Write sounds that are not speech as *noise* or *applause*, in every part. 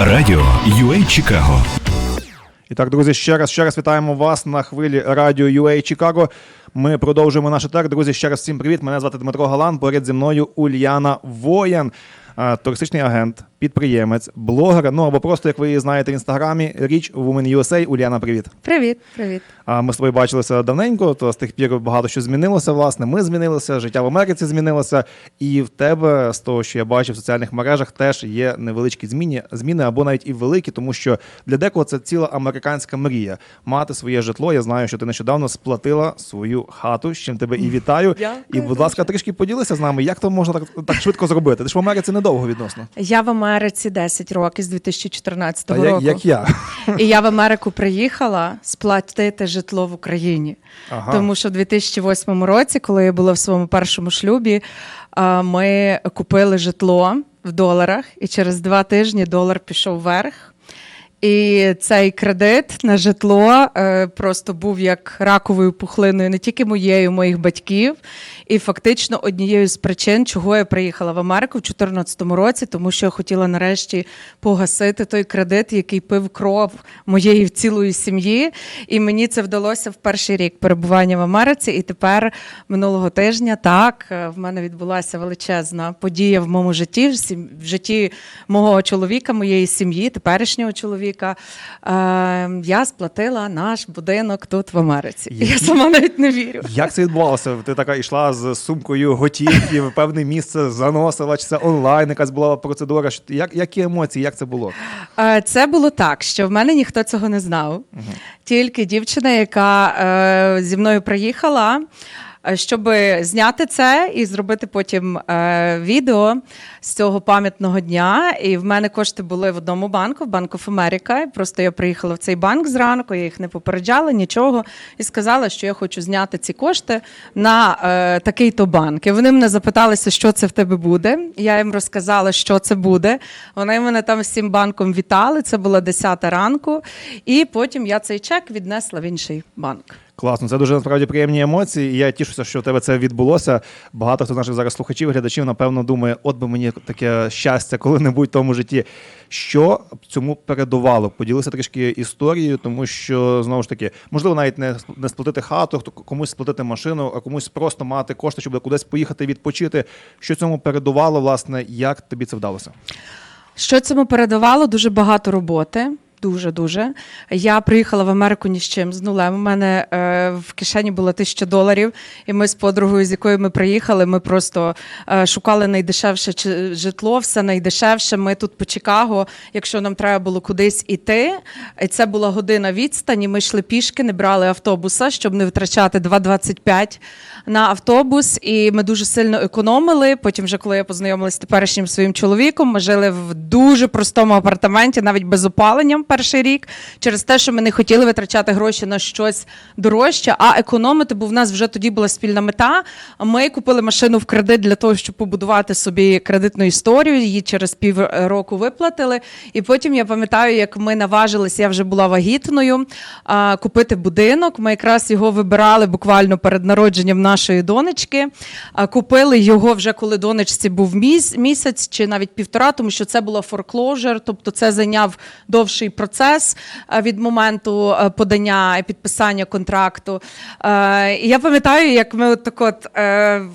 Радіо UA Чикаго І так, друзі, ще раз ще раз вітаємо вас на хвилі радіо UA Чикаго. Ми продовжуємо наш етер. Друзі, ще раз всім привіт. Мене звати Дмитро Галан. Поряд зі мною Ульяна Воєн, туристичний агент, підприємець, блогер. Ну або просто, як ви її знаєте в інстаграмі, річ Women USA. Уляна, привіт. Привіт, привіт. А ми з тобою бачилися давненько, то з тих пір багато що змінилося. Власне, ми змінилися, життя в Америці змінилося, і в тебе, з того, що я бачив в соціальних мережах, теж є невеличкі зміни, зміни або навіть і великі, тому що для декого це ціла американська мрія мати своє житло. Я знаю, що ти нещодавно сплатила свою хату, з чим тебе і вітаю. Дякую і, будь ласка, трішки поділися з нами, як то можна так, так швидко зробити. Ти ж в Америці недовго відносно. Я в Америці 10 років з 2014 Та року. як, як я. І я в Америку приїхала сплатити житло в Україні. Ага. Тому що в 2008 році, коли я була в своєму першому шлюбі, ми купили житло в доларах, і через два тижні долар пішов вверх. І цей кредит на житло е, просто був як раковою пухлиною не тільки моєю, моїх батьків, і фактично однією з причин, чого я приїхала в Америку в 2014 році, тому що я хотіла нарешті погасити той кредит, який пив кров моєї цілої сім'ї. І мені це вдалося в перший рік перебування в Америці. І тепер минулого тижня так е, в мене відбулася величезна подія в моєму житті, в житті мого чоловіка, моєї сім'ї, теперішнього чоловіка. Е, я сплатила наш будинок тут в Америці. Я сама навіть не вірю. Як це відбувалося? Ти така йшла з сумкою готівки, в *laughs* певне місце заносила, чи це онлайн, якась була процедура. Що- Як, які емоції, як це було? Е, Це було так, що в мене ніхто цього не знав. Тільки дівчина, яка е, зі мною приїхала, щоб зняти це і зробити потім е, відео з цього пам'ятного дня. І в мене кошти були в одному банку, в of America. Просто я приїхала в цей банк зранку, я їх не попереджала, нічого, і сказала, що я хочу зняти ці кошти на е, такий-то банк. І вони мене запиталися, що це в тебе буде. Я їм розказала, що це буде. Вони мене там всім банком вітали. Це була 10 ранку. І потім я цей чек віднесла в інший банк. Класно, це дуже насправді приємні емоції. І я тішуся, що в тебе це відбулося. Багато хто з наших зараз слухачів, глядачів, напевно, думає, от би мені таке щастя коли-небудь в тому житті. Що цьому передувало? Поділися трішки історією, тому що знову ж таки, можливо, навіть не, не сплатити хату, комусь сплатити машину, а комусь просто мати кошти, щоб кудись поїхати відпочити. Що цьому передувало, власне, як тобі це вдалося? Що цьому передавало? Дуже багато роботи. Дуже дуже. Я приїхала в Америку ні з чим з нулем. У мене е, в кишені було тисяча доларів, і ми з подругою, з якою ми приїхали, ми просто е, шукали найдешевше житло, все найдешевше. Ми тут по Чикаго, якщо нам треба було кудись іти, і це була година відстані. Ми йшли пішки, не брали автобуса, щоб не витрачати 2,25 на автобус. І ми дуже сильно економили. Потім, вже коли я познайомилася з теперішнім своїм чоловіком, ми жили в дуже простому апартаменті, навіть без опалення перший рік, через те, що ми не хотіли витрачати гроші на щось дорожче, а економити, бо в нас вже тоді була спільна мета. Ми купили машину в кредит для того, щоб побудувати собі кредитну історію. Її через півроку виплатили. І потім я пам'ятаю, як ми наважилися, я вже була вагітною, купити будинок. Ми якраз його вибирали буквально перед народженням нашої донечки. Купили його вже коли донечці був місяць чи навіть півтора, тому що це було foreclosure, тобто це зайняв довший процес е, від моменту е, подання і підписання контракту. Е, І я пам'ятаю, як ми от так от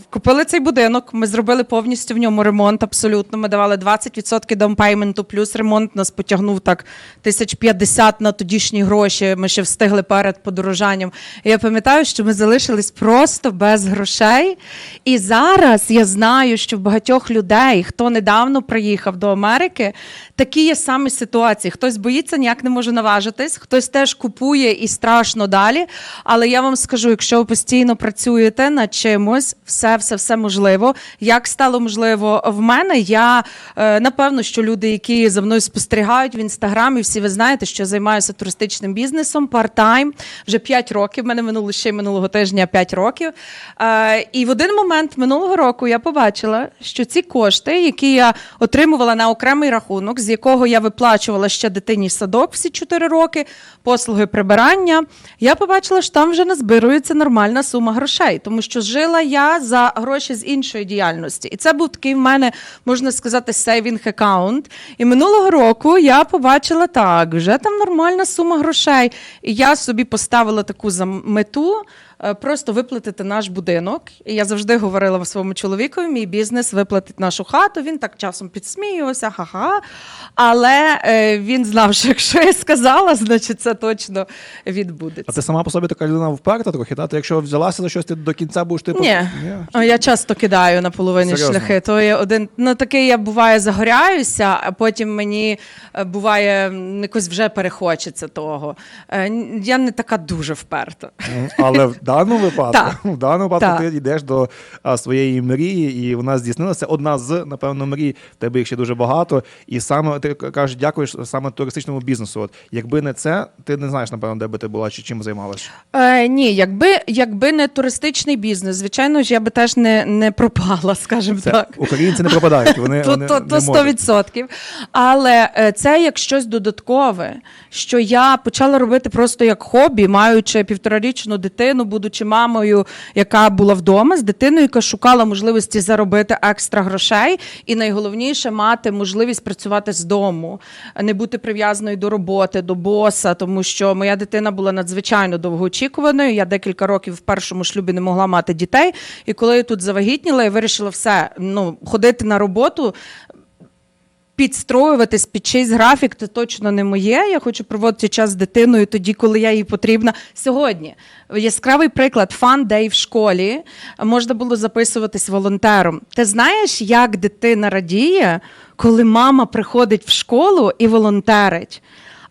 купили цей будинок, ми зробили повністю в ньому ремонт. Абсолютно. Ми давали 20% даунпейменту, плюс ремонт нас потягнув так 1050 на тодішні гроші. Ми ще встигли перед подорожанням. І я пам'ятаю, що ми залишились просто без грошей. І зараз я знаю, що в багатьох людей, хто недавно приїхав до Америки, такі є самі ситуації. Хтось боїться, ніяк не може наважитись, хтось теж купує і страшно далі. Але я вам скажу, якщо ви постійно працюєте над чимось, все, все, все можливо. Як стало можливо в мене? Я е, напевно, що люди, які за мною спостерігають в інстаграмі, всі ви знаєте, що займаюся туристичним бізнесом part-time, вже 5 років. В мене минуло ще минулого тижня 5 років. Е, і в один момент минулого року я побачила, що ці кошти, які я отримувала на окремий рахунок, з якого я виплачувала ще дитині садочок, садок всі 4 роки, послуги прибирання. Я побачила, що там вже назбирується нормальна сума грошей, тому що жила я за гроші з іншої діяльності. І це був такий в мене, можна сказати, сейвінг аккаунт. І минулого року я побачила так, вже там нормальна сума грошей. І я собі поставила таку мету. Е, Просто виплатити наш будинок. І я завжди говорила своєму чоловікові, мій бізнес виплатить нашу хату. Він так часом підсміювався, ха-ха. Але е, він знав, що якщо я сказала, значить це точно відбудеться. А ти сама по собі така людина вперта трохи, да? Ти якщо взялася за щось, ти до кінця будеш типу. Ні. О, Я часто кидаю на половині Серйозно? шляхи. То є один ну такий я буває загоряюся, а потім мені е, буває якось вже перехочеться того. Я не така дуже вперта. Але даному випадку, Так. *laughs* в даному випадку Так. ти йдеш до а, своєї мрії, і вона здійснилася. Одна з, напевно, мрій, тебе їх ще дуже багато. І саме ти кажеш, дякуєш саме туристичному бізнесу. От якби не це, ти не знаєш, напевно, де би ти була чи чим займалася. Е, ні, якби, якби не туристичний бізнес, звичайно ж, я би теж не, не пропала, *laughs* скажімо Це так. українці не пропадають. Вони, То, *laughs* вони то, то можуть. 100%. Але е, це як щось додаткове, що я почала робити просто як хобі, маючи півторарічну дитину, будучи мамою, яка була вдома з дитиною, яка шукала можливості заробити екстра грошей, і найголовніше мати можливість працювати з дому, не бути прив'язаною до роботи, до боса, тому що моя дитина була надзвичайно довгоочікуваною. Я декілька років в першому шлюбі не могла мати дітей. І коли я тут завагітніла, я вирішила все ну ходити на роботу. Підстроюватись під чийсь графік це точно не моє. Я хочу проводити час з дитиною тоді, коли я їй потрібна. Сьогодні яскравий приклад фан дей в школі можна було записуватись волонтером. Ти знаєш, як дитина радіє, коли мама приходить в школу і волонтерить?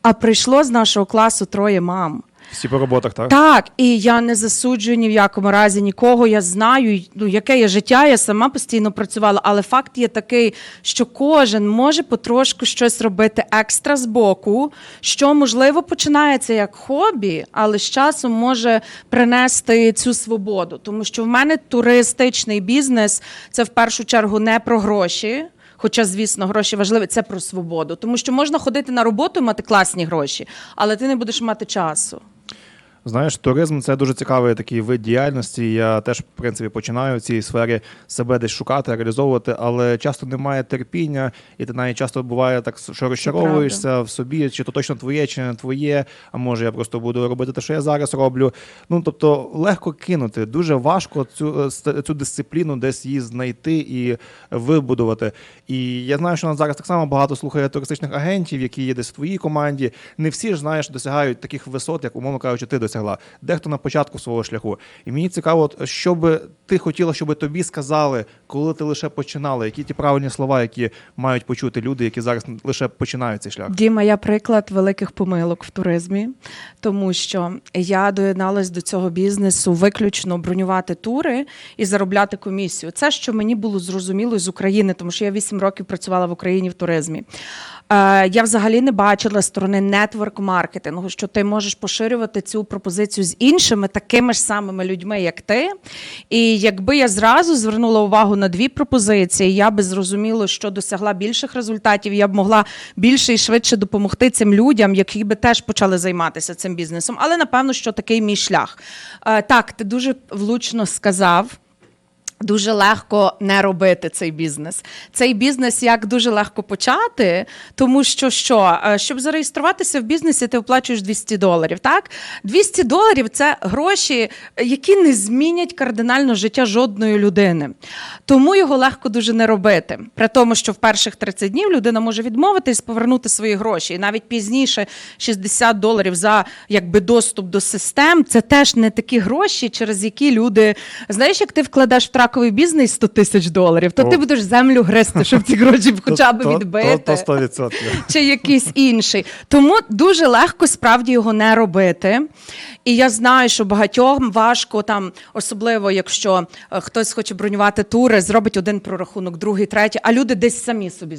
А прийшло з нашого класу троє мам. Всі по роботах, так? Так, і я не засуджую ні в якому разі нікого. Я знаю, ну, яке є життя, я сама постійно працювала. Але факт є такий, що кожен може потрошку щось робити екстра з боку, що можливо починається як хобі, але з часом може принести цю свободу. Тому що в мене туристичний бізнес це в першу чергу не про гроші. Хоча, звісно, гроші важливі, це про свободу. Тому що можна ходити на роботу і мати класні гроші, але ти не будеш мати часу. Знаєш, туризм це дуже цікавий такий вид діяльності. Я теж, в принципі, починаю в цій сфері себе десь шукати, реалізовувати, але часто немає терпіння, і ти навіть часто буває так, що розчаровуєшся в собі, чи то точно твоє, чи не твоє. А може я просто буду робити те, що я зараз роблю. Ну тобто легко кинути. Дуже важко цю, е, цю дисципліну десь її знайти і вибудувати. І я знаю, що нас зараз так само багато слухає туристичних агентів, які є десь в твоїй команді. Не всі ж знаєш, досягають таких висот, як умовно кажучи, ти досягла. Дехто на початку свого шляху. І мені цікаво, що би ти хотіла, щоб тобі сказали, коли ти лише починала, які ті правильні слова, які мають почути люди, які зараз лише починають цей шлях. Діма, я приклад великих помилок в туризмі, тому що я доєдналась до цього бізнесу виключно бронювати тури і заробляти комісію. Це що мені було зрозуміло з України, тому що я 8 років працювала в Україні в туризмі. Е, я взагалі не бачила сторони нетворк-маркетингу, що ти можеш поширювати цю пропозицію з іншими такими ж самими людьми, як ти. І якби я зразу звернула увагу на дві пропозиції, я би зрозуміла, що досягла більших результатів. Я б могла більше і швидше допомогти цим людям, які би теж почали займатися цим бізнесом. Але напевно, що такий мій шлях. Е, Так, ти дуже влучно сказав. Дуже легко не робити цей бізнес. Цей бізнес як дуже легко почати, тому що що, Е, щоб зареєструватися в бізнесі, ти оплачуєш 200 доларів. Так, 200 доларів це гроші, які не змінять кардинально життя жодної людини. Тому його легко дуже не робити. При тому, що в перших 30 днів людина може відмовитись, повернути свої гроші, і навіть пізніше 60 доларів за якби доступ до систем. Це теж не такі гроші, через які люди знаєш, як ти вкладеш в траковий бізнес 100 тисяч доларів, то ти будеш землю грести, щоб ці гроші *laughs* хоча б відбити То, то 100%. *laughs* чи якийсь інший. Тому дуже легко справді його не робити. І я знаю, що багатьом важко там, особливо якщо е, хтось хоче бронювати тури, зробить один прорахунок, другий, третій, а люди десь самі собі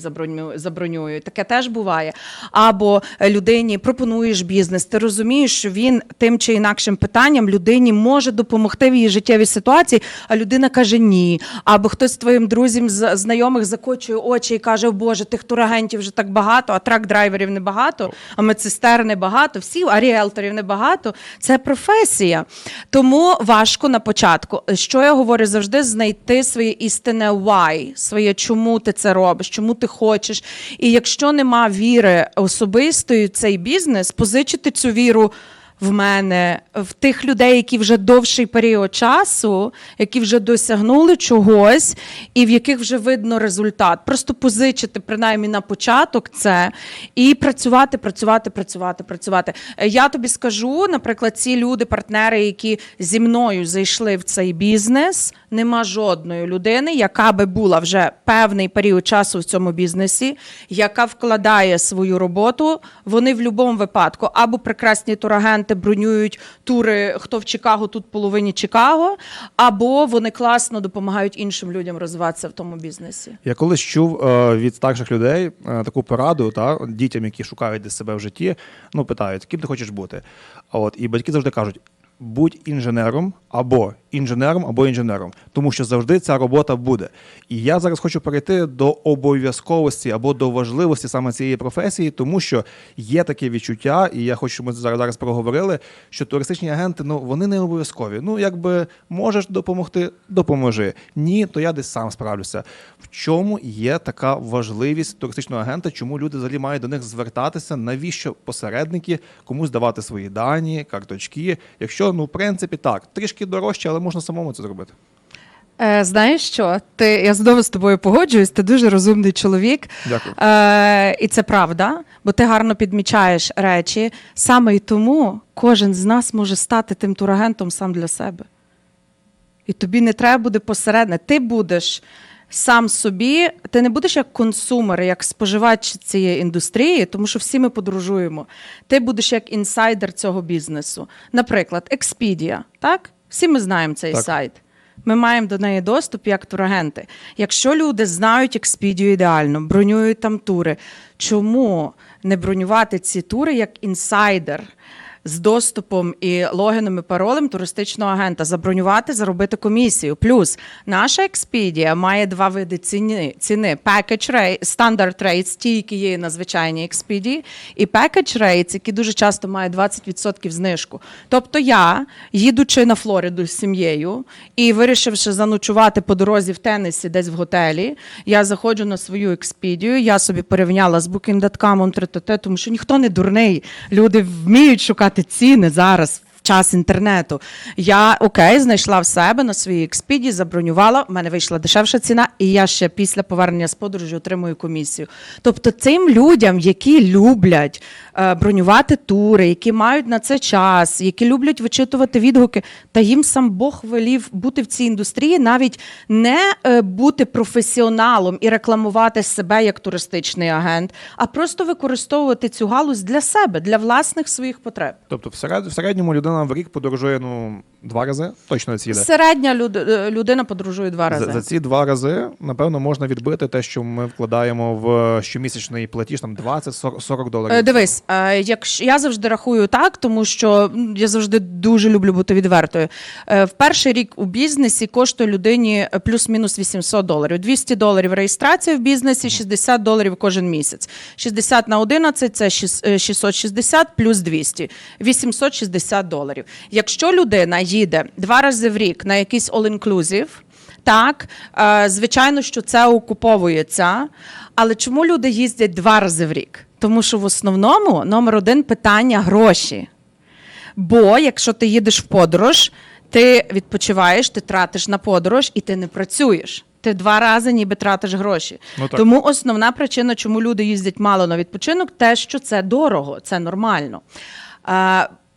забронюють. Таке теж буває. Або людині пропонуєш бізнес, ти розумієш, що він тим чи інакшим питанням людині може допомогти в її життєвій ситуації, а людина каже: ні. Або хтось з твоїм друзям з- знайомих закочує очі і каже: Боже, тих турагентів вже так багато, а трак-драйверів небагато, а медсестер небагато, всі, а ріелторів небагато. Це професія. Тому важко на початку. Що я говорю завжди: знайти своє істинне why, своє чому ти це робиш, чому ти хочеш. І якщо нема віри особистої в цей бізнес, позичити цю віру. В мене, в тих людей, які вже довший період часу, які вже досягнули чогось, і в яких вже видно результат. Просто позичити, принаймні на початок це і працювати, працювати, працювати, працювати. Я тобі скажу, наприклад, ці люди, партнери, які зі мною зайшли в цей бізнес, нема жодної людини, яка би була вже певний період часу в цьому бізнесі, яка вкладає свою роботу. Вони в будь-якому випадку або прекрасні турагенти бронюють тури, хто в Чикаго, тут половині Чикаго, або вони класно допомагають іншим людям розвиватися в тому бізнесі. Я колись чув е, від старших людей е, таку пораду та, дітям, які шукають десь себе в житті, ну питають, ким ти хочеш бути. От, і батьки завжди кажуть: будь інженером або інженером, або інженером, тому що завжди ця робота буде. І я зараз хочу перейти до обов'язковості або до важливості саме цієї професії, тому що є таке відчуття, і я хочу, щоб ми зараз зараз проговорили, що туристичні агенти ну вони не обов'язкові. Ну, якби можеш допомогти, допоможи. Ні, то я десь сам справлюся. В чому є така важливість туристичного агента? Чому люди взагалі мають до них звертатися? Навіщо посередники комусь давати свої дані, карточки? Якщо ну в принципі так, трішки дорожче, але можна самому це зробити. Е, знаєш що? Ти, я знову з тобою погоджуюсь, ти дуже розумний чоловік. Дякую. Е, і це правда, бо ти гарно підмічаєш речі. Саме і тому кожен з нас може стати тим турагентом сам для себе. І тобі не треба буде посередне. Ти будеш сам собі, ти не будеш як консумер, як споживач цієї індустрії, тому що всі ми подорожуємо. Ти будеш як інсайдер цього бізнесу. Наприклад, Expedia, так? Всі ми знаємо цей Так. сайт. Ми маємо до неї доступ як турагенти. Якщо люди знають Expedia ідеально, бронюють там тури, чому не бронювати ці тури як інсайдер? З доступом і логіном і паролем туристичного агента забронювати, заробити комісію. Плюс наша Expedia має два види ціни: ціни package rate, standard rates, ті, які є на звичайній Expedia, і package rates, які дуже часто мають 20% знижку. Тобто я, їдучи на Флориду з сім'єю і вирішивши заночувати по дорозі в Теннесі десь в готелі, я заходжу на свою Expedia, я собі порівняла з Booking.com, тому що ніхто не дурний. Люди вміють шукати ціни зараз. Час інтернету. Я окей, знайшла в себе на своїй експіді, забронювала. в мене вийшла дешевша ціна, і я ще після повернення з подорожі отримую комісію. Тобто, цим людям, які люблять е, бронювати тури, які мають на це час, які люблять вичитувати відгуки, та їм сам Бог велів бути в цій індустрії, навіть не е, бути професіоналом і рекламувати себе як туристичний агент, а просто використовувати цю галузь для себе, для власних своїх потреб. Тобто, в середньому людина в рік подорожує ну два рази, точно ці Середня люд, е, людина подорожує два рази. За, за ці два рази, напевно, можна відбити те, що ми вкладаємо в щомісячний платіж, там 20-40 доларів. Е, Дивись, е, якщо я завжди рахую так, тому що я завжди дуже люблю бути відвертою. Е, В перший рік у бізнесі коштує людині е, плюс-мінус 800 доларів. 200 доларів реєстрація в бізнесі, 60 доларів кожен місяць. 60 на 11 – це шіс- е, 660 плюс 200 – 860 доларів. Якщо людина їде два рази в рік на якийсь all-inclusive, так, е, звичайно, що це окуповується. Але чому люди їздять два рази в рік? Тому що в основному номер один питання гроші. Бо якщо ти їдеш в подорож, ти відпочиваєш, ти тратиш на подорож і ти не працюєш. Ти два рази ніби тратиш гроші. Ну, так. Тому основна причина, чому люди їздять мало на відпочинок, те, що це дорого, це нормально.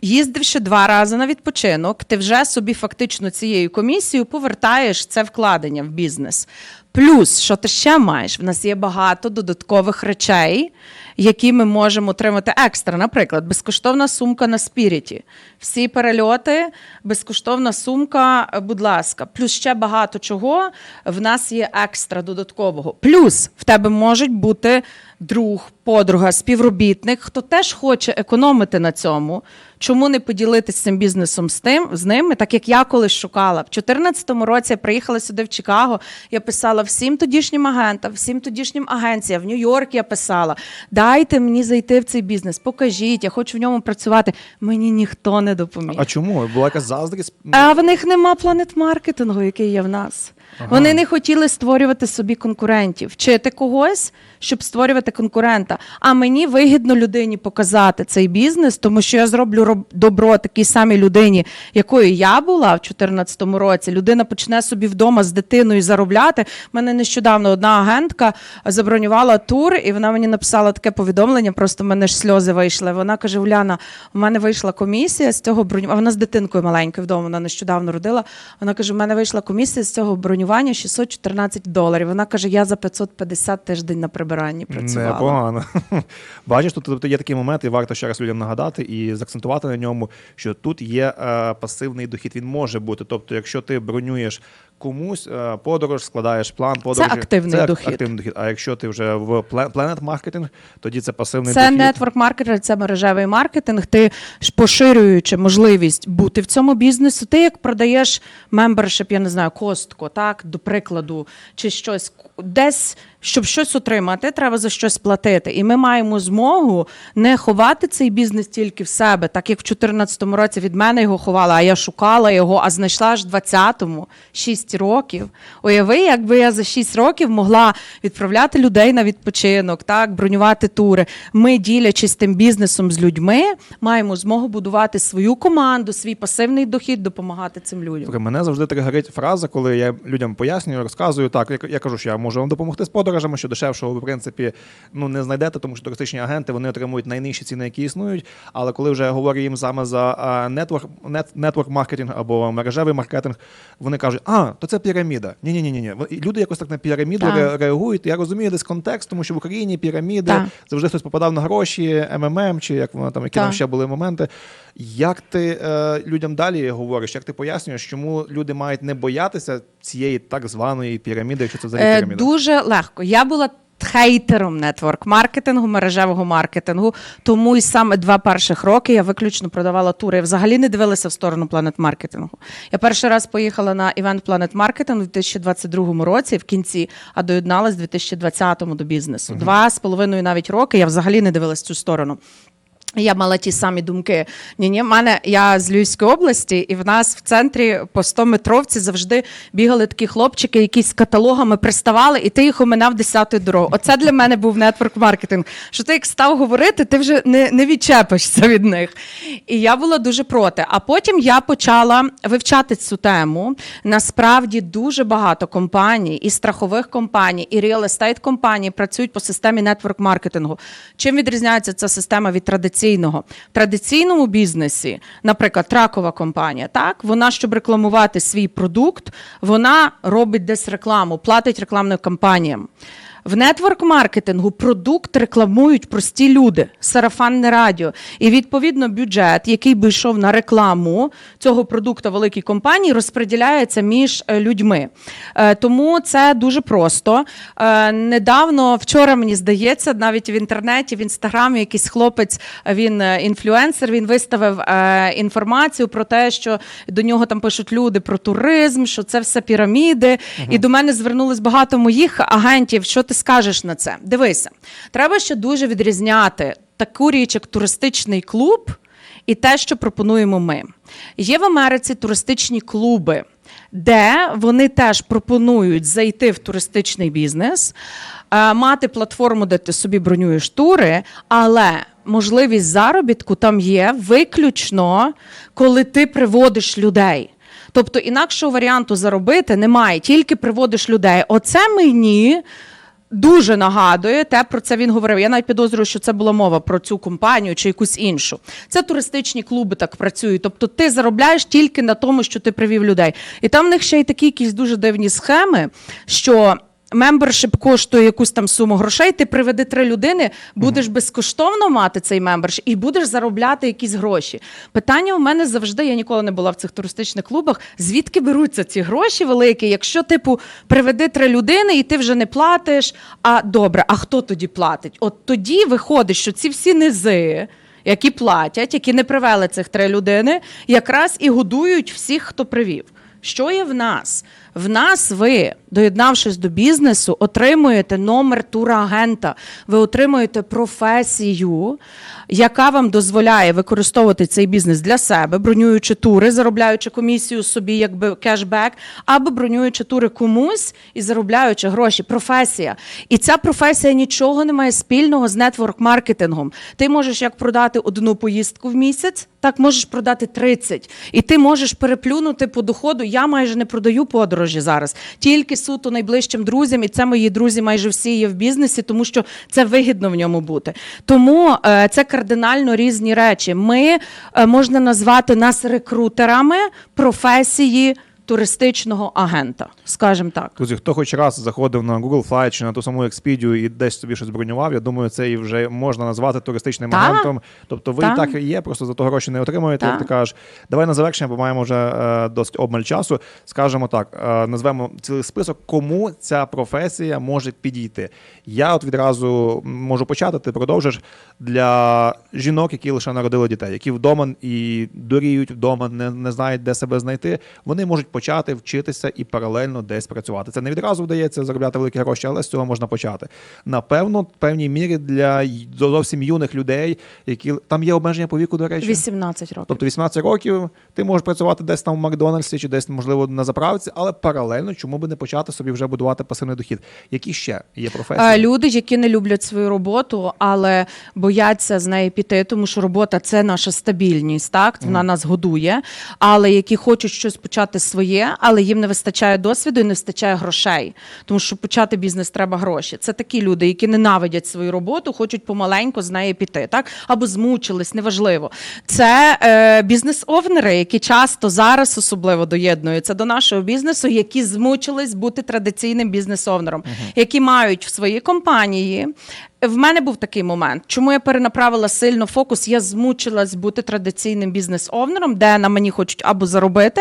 Їздивши два рази на відпочинок, ти вже собі фактично цією комісією повертаєш це вкладення в бізнес. Плюс, що ти ще маєш? В нас є багато додаткових речей, які ми можемо отримати екстра. Наприклад, безкоштовна сумка на спіріті. Всі перельоти, безкоштовна сумка, будь ласка. Плюс ще багато чого в нас є екстра додаткового. Плюс в тебе можуть бути друг, подруга, співробітник, хто теж хоче економити на цьому. Чому не поділитися цим бізнесом з тим з ними, так як я колись шукала. В 2014 році я приїхала сюди в Чикаго. Я писала всім тодішнім агентам, всім тодішнім агенціям. В Нью-Йорк я писала: дайте мені зайти в цей бізнес, покажіть, я хочу в ньому працювати. Мені ніхто не допоміг. А чому? Була якась заздрість? А в них нема планет-маркетингу, який є в нас. Вони не хотіли створювати собі конкурентів, вчити когось, щоб створювати конкурента. А мені вигідно людині показати цей бізнес, тому що я зроблю добро такій самій людині, якою я була в 2014 році. Людина почне собі вдома з дитиною заробляти. У мене нещодавно одна агентка забронювала тур, і вона мені написала таке повідомлення. Просто в мене ж сльози вийшли. Вона каже: Уляна, у мене вийшла комісія з цього бронювання. Вона з дитинкою маленькою вдома, вона нещодавно родила. Вона каже: у мене вийшла комісія з цього бронювання 614 доларів. Вона каже: я за 550 тиждень на прибиранні працювала. Непогано. *laughs* Бачиш, тут тобто є такий момент, і варто ще раз людям нагадати і заакцентувати на ньому, що тут є е, пасивний дохід. Він може бути. Тобто, якщо ти бронюєш комусь е, подорож, складаєш план подорожі, активний це дохід. активний дохід. А якщо ти вже в Planet маркетинг, тоді це пасивний Це дохід. нетворк маркетинг, це мережевий маркетинг. Ти ж поширюючи можливість бути в цьому бізнесу, ти як продаєш мембершип, я не знаю, костко, так, до прикладу, чи щось десь. Щоб щось отримати, треба за щось платити. І ми маємо змогу не ховати цей бізнес тільки в себе, так як в 2014 році від мене його ховала, а я шукала його, а знайшла аж в 20-му 6 років. Уяви, якби я за 6 років могла відправляти людей на відпочинок, так, бронювати тури. Ми, ділячись тим бізнесом з людьми, маємо змогу будувати свою команду, свій пасивний дохід, допомагати цим людям. Слухай, мене завжди тригерить фраза, коли я людям пояснюю, розказую так. Я, я кажу, що я можу вам допомогти з подорожами, що дешевшого ви, в принципі, ну не знайдете, тому що туристичні агенти вони отримують найнижчі ціни, які існують. Але коли вже говорю їм саме за нетворк, нетворк маркетинг або мережевий маркетинг, вони кажуть, а то це піраміда. Ні, ні, ні, ні. Люди якось так на піраміду Так. реагують. Я розумію десь контекст, тому що в Україні піраміди Так. завжди хтось попадав на гроші, МММ, чи як воно там, які там ще були моменти. Як ти е, людям далі говориш, як ти пояснюєш, чому люди мають не боятися цієї так званої піраміди, якщо це взагалі Е, піраміда? Дуже легко. Я була хейтером нетворк маркетингу, мережевого маркетингу. Тому і саме два перших роки я виключно продавала тури. Я взагалі не дивилася в сторону планет маркетингу. Я перший раз поїхала на івент планет маркетинг у 2022 році в кінці, а доєдналась у 2020 до бізнесу. Два з половиною навіть роки я взагалі не дивилась в цю сторону. Я мала ті самі думки. Ні, ні, в мене я з Львівської області, і в нас в центрі по 100 метровці завжди бігали такі хлопчики, які з каталогами приставали, і ти їх оминав десятою дорогою. Оце для мене був нетворк маркетинг. Що ти як став говорити, ти вже не, не відчепишся від них. І я була дуже проти. А потім я почала вивчати цю тему. Насправді дуже багато компаній, і страхових компаній, і real estate компаній працюють по системі нетворк маркетингу. Чим відрізняється ця система від традиційного? В традиційному бізнесі, наприклад, тракова компанія, так вона, щоб рекламувати свій продукт, вона робить десь рекламу, платить рекламним кампаніям. В нетворк-маркетингу продукт рекламують прості люди, сарафанне радіо. І відповідно бюджет, який би йшов на рекламу цього продукту великій компанії, розподіляється між е, людьми. Е, Тому це дуже просто. Е, Недавно, вчора мені здається, навіть в інтернеті, в інстаграмі якийсь хлопець, він інфлюенсер, він виставив інформацію про те, що до нього там пишуть люди про туризм, що це все піраміди. І до мене звернулось багато моїх агентів. Що ти скажеш на це? Дивися, треба ще дуже відрізняти таку річ, як туристичний клуб, і те, що пропонуємо ми. Є в Америці туристичні клуби. Де вони теж пропонують зайти в туристичний бізнес, е, мати платформу, де ти собі бронюєш тури, але можливість заробітку там є виключно, коли ти приводиш людей. Тобто інакшого варіанту заробити немає, тільки приводиш людей. Оце мені дуже нагадує те, про це він говорив. Я навіть підозрюю, що це була мова про цю компанію чи якусь іншу. Це туристичні клуби так працюють. Тобто ти заробляєш тільки на тому, що ти привів людей. І там в них ще й такі якісь дуже дивні схеми, що Мембершип коштує якусь там суму грошей. Ти приведи три людини, будеш безкоштовно мати цей мембершип і будеш заробляти якісь гроші. Питання у мене завжди, я ніколи не була в цих туристичних клубах. Звідки беруться ці гроші великі? Якщо, типу, приведи три людини і ти вже не платиш. А добре, а хто тоді платить? От тоді виходить, що ці всі низи. Які платять, які не привели цих три людини, якраз і годують всіх, хто привів. Що є в нас? В нас ви, доєднавшись до бізнесу, отримуєте номер турагента, ви отримуєте професію, яка вам дозволяє використовувати цей бізнес для себе, бронюючи тури, заробляючи комісію собі, якби кешбек, або бронюючи тури комусь і заробляючи гроші. Професія. І ця професія нічого не має спільного з нетворк-маркетингом. Ти можеш як продати одну поїздку в місяць, так можеш продати 30. І ти можеш переплюнути по доходу. Я майже не продаю подорожі зараз, тільки суто найближчим друзям, і це мої друзі майже всі є в бізнесі, тому що це вигідно в ньому бути. Тому е, це кардинально різні речі. Ми е, можна назвати нас рекрутерами професії туристичного агента, скажімо так. Друзі, хто хоч раз заходив на Google Flight чи на ту саму Expedia і десь собі щось бронював, я думаю, це і вже можна назвати туристичним Та. агентом. Тобто ви Та. і так і є, просто за того гроші не отримуєте, Та. як ти кажеш. Давай на завершення, бо маємо вже е, досить обмаль часу. Скажемо так, е, назвемо цілий список, кому ця професія може підійти. Я от відразу можу почати, ти продовжиш для жінок, які лише народили дітей, які вдома і доріють вдома, не, не знають, де себе знайти. Вони можуть почати вчитися і паралельно десь працювати. Це не відразу вдається заробляти великі гроші, але з цього можна почати. Напевно, в певній мірі для зовсім юних людей, які там є обмеження по віку, до речі. 18 років. Тобто 18 років ти можеш працювати десь там в Макдональдсі чи десь, можливо, на заправці, але паралельно чому би не почати собі вже будувати пасивний дохід? Які ще є професії? Е, Люди, які не люблять свою роботу, але бояться з неї піти, тому що робота це наша стабільність, так вона нас годує. Але які хочуть щось почати своє, але їм не вистачає досвіду і не вистачає грошей. Тому що почати бізнес треба гроші. Це такі люди, які ненавидять свою роботу, хочуть помаленьку з неї піти, так або змучились, неважливо. Це е, бізнес-овнери, які часто зараз особливо доєднуються до нашого бізнесу, які змучились бути традиційним бізнес-овнером, які мають в своїй компанії. В мене був такий момент, чому я перенаправила сильно фокус. Я змучилась бути традиційним бізнес-овнером, де на мені хочуть або заробити,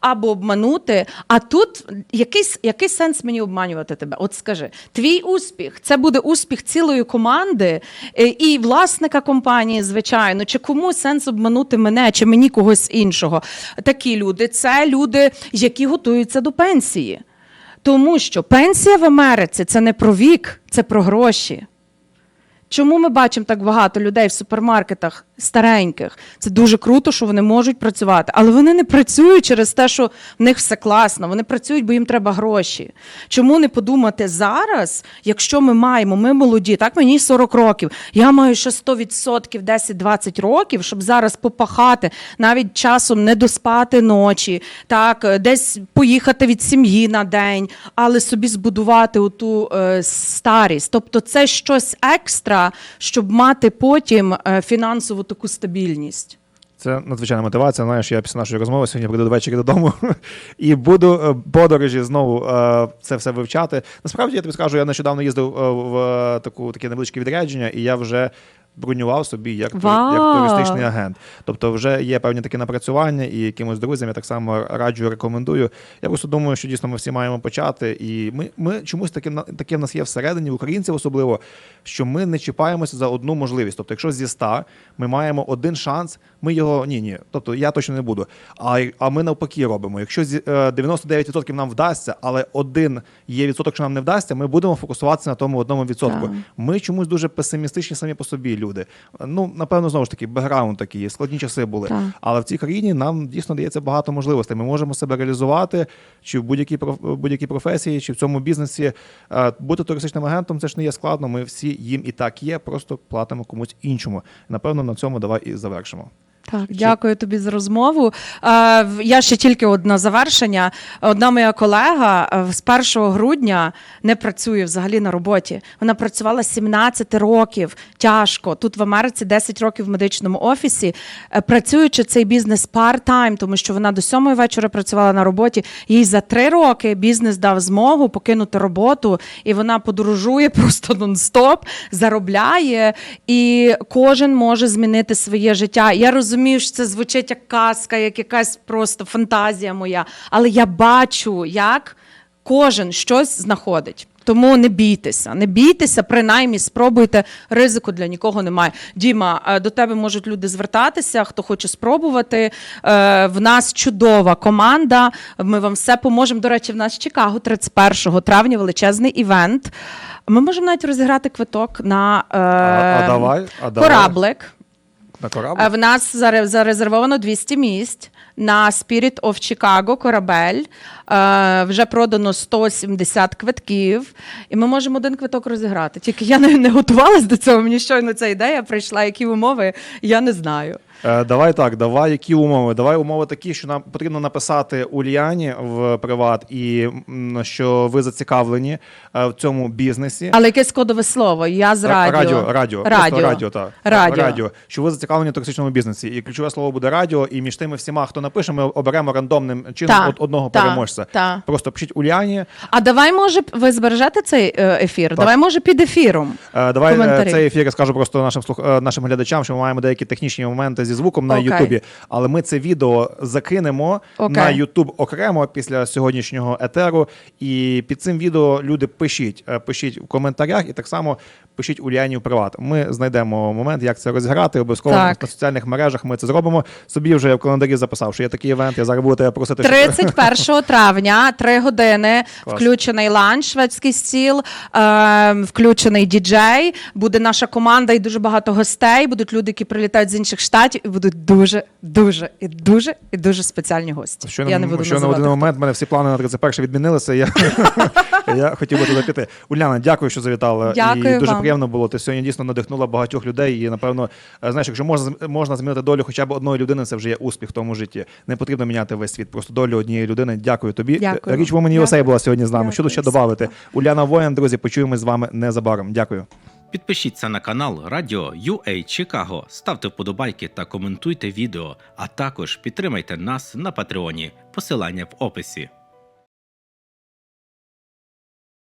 або обманути. А тут якийсь, який сенс мені обманювати тебе? От скажи, твій успіх це буде успіх цілої команди е, і власника компанії, звичайно. Чи кому сенс обманути мене, чи мені когось іншого? Такі люди це люди, які готуються до пенсії. Тому що пенсія в Америці це не про вік, це про гроші. Чому ми бачимо так багато людей в супермаркетах стареньких? Це дуже круто, що вони можуть працювати, але вони не працюють через те, що в них все класно. Вони працюють, бо їм треба гроші. Чому не подумати зараз, якщо ми маємо, ми молоді, так мені 40 років, я маю ще 100%, 10-20 років, щоб зараз попахати, навіть часом не доспати ночі, так е, десь поїхати від сім'ї на день, але собі збудувати оту е, старість. Тобто, це щось екстра, щоб мати потім е, фінансову таку стабільність. Це надзвичайна мотивація. Знаєш, я після нашої розмови сьогодні прийду ввечері додому *laughs* і буду е, подорожі знову е, це все вивчати. Насправді я тобі скажу, я нещодавно їздив в таку таке невеличке відрядження, і я вже. Бронював собі як, тури- як туристичний агент. Тобто вже є певні такі напрацювання, і якимось друзям я так само раджу, рекомендую. Я просто думаю, що дійсно ми всі маємо почати. І ми, ми чомусь таке, таке в нас є всередині, українців особливо, що ми не чіпаємося за одну можливість. Тобто, якщо зі 100 ми маємо один шанс, ми його ні, ні. Тобто я точно не буду. А, а ми навпаки робимо. Якщо зі- е, 99% нам вдасться, але один є відсоток, що нам не вдасться, ми будемо фокусуватися на тому одному відсотку. Так. Ми чомусь дуже песимістичні самі по собі люди. Ну, напевно, знову ж таки, бекграунд такий, складні часи були. Так. Але в цій країні нам дійсно дається багато можливостей. Ми можемо себе реалізувати чи в будь-якій будь-якій професії, чи в цьому бізнесі. Е, Бути туристичним агентом це ж не є складно. Ми всі їм і так є, просто платимо комусь іншому. Напевно, на цьому давай і завершимо. Так, дякую тобі за розмову. Е, Я ще тільки одне завершення. Одна моя колега е, з 1 грудня не працює взагалі на роботі. Вона працювала 17 років тяжко. Тут в Америці 10 років в медичному офісі, Е, працюючи цей бізнес part-time, тому що вона до 7 вечора працювала на роботі. Їй за 3 роки бізнес дав змогу покинути роботу, і вона подорожує *laughs* просто нон-стоп, заробляє, і кожен може змінити своє життя. Я розумію, що це звучить як казка, як якась просто фантазія моя, але я бачу, як кожен щось знаходить. Тому не бійтеся, не бійтеся, принаймні спробуйте. Ризику для нікого немає. Діма, е, до тебе можуть люди звертатися, хто хоче спробувати. Е, В нас чудова команда. Ми вам все поможемо. До речі, в нас Чикаго 31 травня величезний івент. Ми можемо навіть розіграти квиток на е, А, а давай, а давай. кораблик. На корабль? В нас заре- зарезервовано 200 місць на Spirit of Chicago корабель. Е, Вже продано 170 квитків, і ми можемо один квиток розіграти. Тільки я не готувалась до цього. Мені щойно ця ідея прийшла. Які умови, я не знаю. Е, Давай так, давай які умови? Давай умови такі, що нам потрібно написати Ульяні в приват, і що ви зацікавлені е, в цьому бізнесі. Але якесь кодове слово. Я з радіо. Радіо, радіо, радіо. радіо, так. Радіо. радіо. Що ви зацікавлені в туристичному бізнесі. І ключове слово буде радіо, і між тими всіма, хто напише, ми оберемо рандомним чином Так, од- одного так, переможця. так. Просто пишіть Уляні. А давай, може, ви збережете цей е, ефір? Давай, може, під ефіром. Давай Коментарі. цей ефір я скажу просто нашим слух... нашим глядачам, що ми маємо деякі технічні моменти зі звуком на Окей. Ютубі, але ми це відео закинемо Окей. на Ютуб окремо після сьогоднішнього етеру. І під цим відео люди пишіть, е, пишіть в коментарях, і так само пишіть Уляні в приват. Ми знайдемо момент, як це розіграти. Обов'язково Так. на соціальних мережах ми це зробимо. Собі вже в календарі записав, що є такий івент. Я зараз буду тебе просити. щоб- 31 *laughs* травня, 3 години, Клас. включений ланч, шведський стіл, е, включений діджей. Буде наша команда і дуже багато гостей. Будуть люди, які прилітають з інших штатів, і будуть дуже, дуже і дуже і дуже спеціальні гості. Що Я не буду що на називати. один момент в мене всі плани на 31 відмінилися. Я, *laughs* я хотів би туди піти. Уляна, дякую, що завітала. Дякую і дуже вам. Приємно було. Ти сьогодні дійсно надихнула багатьох людей. І напевно, е, знаєш, якщо можна можна змінити долю хоча б одної людини, це вже є успіх в тому житті. Не потрібно міняти весь світ, просто долю однієї людини. Дякую тобі. Дякую. Річ Дякую. USA була сьогодні з нами. Що тут ще додати? Уляна Воєн, друзі, почуємось з вами незабаром. Дякую. Підпишіться на канал Радіо UA Чикаго, ставте вподобайки та коментуйте відео, а також підтримайте нас на Патреоні. Посилання в описі.